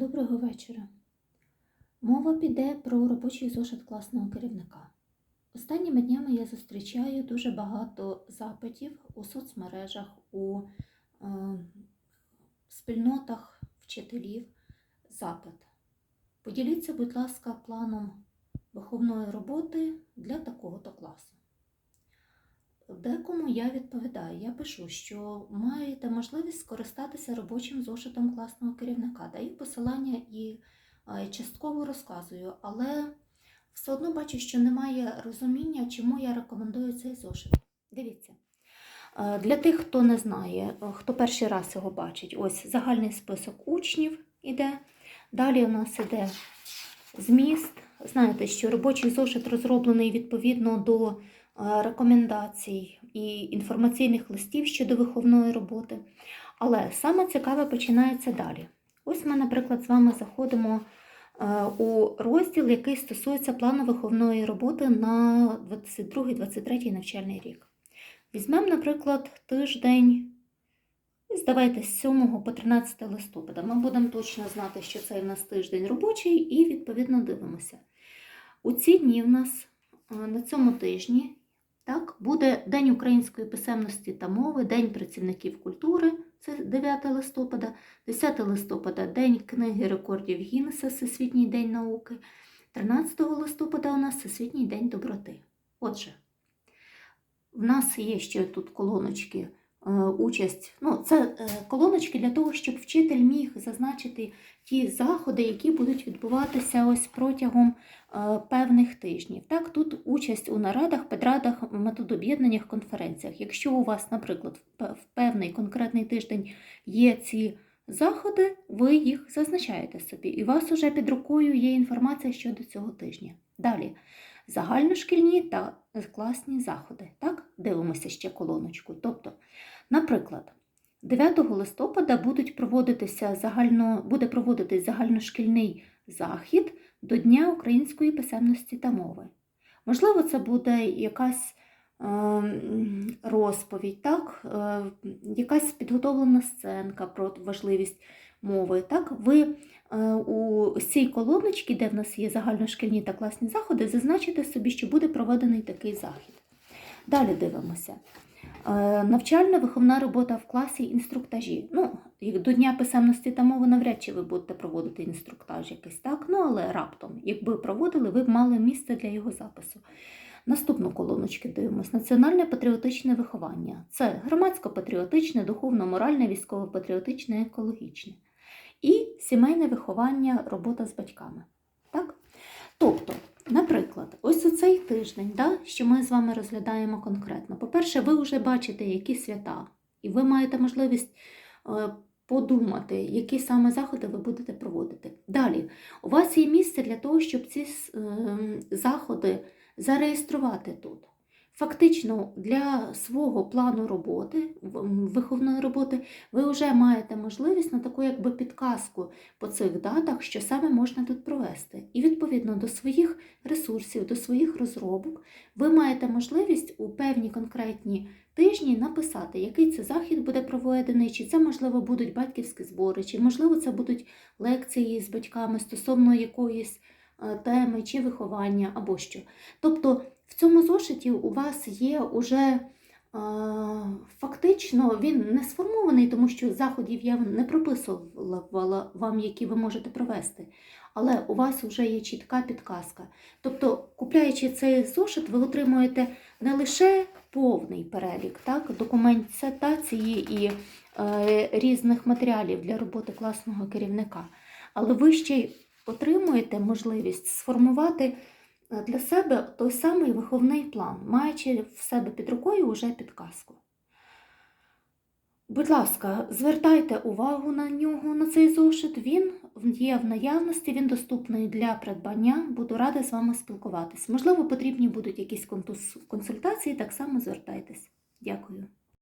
Доброго вечора. Мова піде про робочий зошит класного керівника. Останніми днями я зустрічаю дуже багато запитів у соцмережах, у е, спільнотах вчителів. Запит. Поділіться, будь ласка, планом виховної роботи для такого-то класу. Декому я відповідаю, я пишу, що маєте можливість скористатися робочим зошитом класного керівника. Даю посилання і е, частково розказую, але все одно бачу, що немає розуміння, чому я рекомендую цей зошит. Дивіться. Е, Для тих, хто не знає, е, хто перший раз його бачить, ось загальний список учнів іде. Далі у нас іде зміст. Знаєте, що робочий зошит розроблений відповідно до рекомендацій і інформаційних листів щодо виховної роботи. Але саме цікаве починається далі. Ось ми, наприклад, з вами заходимо е, у розділ, який стосується плану виховної роботи на 22-23 навчальний рік. Візьмемо, наприклад, тиждень, ось давайте з 7 по 13 листопада. Ми будемо точно знати, що це в нас тиждень робочий, і відповідно дивимося. У ці дні в нас е, на цьому тижні так, буде День української писемності та мови, День працівників культури, це 9 листопада, 10 листопада День книги рекордів Гіннеса, Всесвітній день науки, 13 листопада у нас Всесвітній день доброти. Отже, в нас є ще тут колоночки. Е, Участь, ну, це е, колоночки для того, щоб вчитель міг зазначити ті заходи, які будуть відбуватися ось протягом е, певних тижнів. Так, тут участь у нарадах, педрадах, методоб'єднаннях, конференціях. Якщо у вас, наприклад, в певний конкретний тиждень є ці заходи, ви їх зазначаєте собі, і у вас уже під рукою є інформація щодо цього тижня. Далі загальношкільні та класні заходи. Так, дивимося ще колоночку. Тобто, наприклад, 9 листопада будуть проводитися загально, буде проводитись загальношкільний захід до Дня української писемності та мови. Можливо, це буде якась розповідь, так? е, якась підготовлена сценка про важливість мови. Так? Ви е, у цій колоночці, де в нас є загальношкільні та класні заходи, зазначите собі, що буде проведений такий захід. Далі дивимося. Е, Навчальна виховна робота в класі інструктажі. Ну, до Дня писемності та мови навряд чи ви будете проводити інструктаж якийсь, так? Ну, але раптом, якби проводили, ви б мали місце для його запису. Наступну колоночку дивимось. Національне патріотичне виховання. Це громадсько-патріотичне, духовно-моральне, військово-патріотичне, екологічне. І сімейне виховання, робота з батьками. Так? Тобто, наприклад, ось у цей тиждень, да, що ми з вами розглядаємо конкретно. По-перше, ви вже бачите, які свята, і ви маєте можливість е, подумати, які саме заходи ви будете проводити. Далі, у вас є місце для того, щоб ці е, заходи зареєструвати тут. Фактично, для свого плану роботи, виховної роботи, ви вже маєте можливість на таку якби підказку по цих датах, що саме можна тут провести. І відповідно до своїх ресурсів, до своїх розробок, ви маєте можливість у певні конкретні тижні написати, який це захід буде проведений, чи це, можливо, будуть батьківські збори, чи, можливо, це будуть лекції з батьками стосовно якоїсь теми чи виховання або що. Тобто в цьому зошиті у вас є уже е, фактично він не сформований, тому що заходів я не прописувала вам, які ви можете провести. Але у вас вже є чітка підказка. Тобто, купляючи цей зошит, ви отримуєте не лише повний перелік так, документації і е, різних матеріалів для роботи класного керівника, але ви ще отримуєте можливість сформувати е, для себе той самий виховний план, маючи в себе під рукою вже підказку. Будь ласка, звертайте увагу на нього, на цей зошит. Він є в наявності, він доступний для придбання. Буду рада з вами спілкуватись. Можливо, потрібні будуть якісь консультації, так само звертайтесь. Дякую.